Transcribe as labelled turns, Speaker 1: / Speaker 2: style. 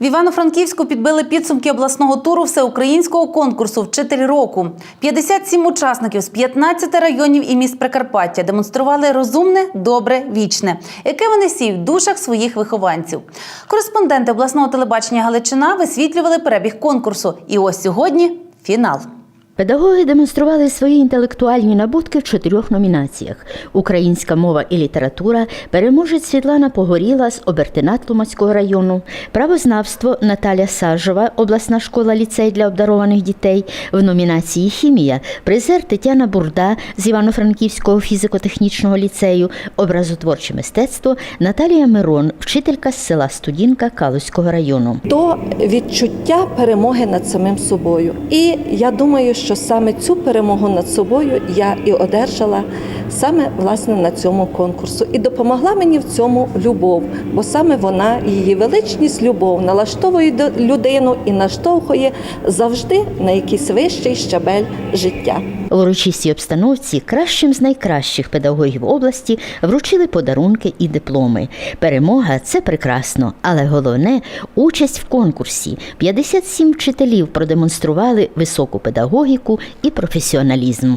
Speaker 1: В Івано-Франківську підбили підсумки обласного туру всеукраїнського конкурсу Вчитель року. 57 учасників з 15 районів і міст Прикарпаття демонстрували розумне, добре, вічне, яке вони сіють в душах своїх вихованців. Кореспонденти обласного телебачення Галичина висвітлювали перебіг конкурсу. І ось сьогодні фінал.
Speaker 2: Педагоги демонстрували свої інтелектуальні набутки в чотирьох номінаціях: Українська мова і література, переможець Світлана Погоріла з Обертинатлумацького району, правознавство Наталя Сажова, обласна школа ліцей для обдарованих дітей. В номінації Хімія призер Тетяна Бурда з Івано-Франківського фізико-технічного ліцею, образотворче мистецтво Наталія Мирон, вчителька з села Студінка Калузького району.
Speaker 3: то відчуття перемоги над самим собою. І я думаю, що саме цю перемогу над собою я і одержала саме власне на цьому конкурсу. І допомогла мені в цьому любов, бо саме вона, її величність, любов налаштовує людину і наштовхує завжди на якийсь вищий щабель життя.
Speaker 2: В урочистій обстановці кращим з найкращих педагогів області вручили подарунки і дипломи. Перемога це прекрасно, але головне участь в конкурсі. 57 вчителів продемонстрували високу педагогіку і професіоналізм.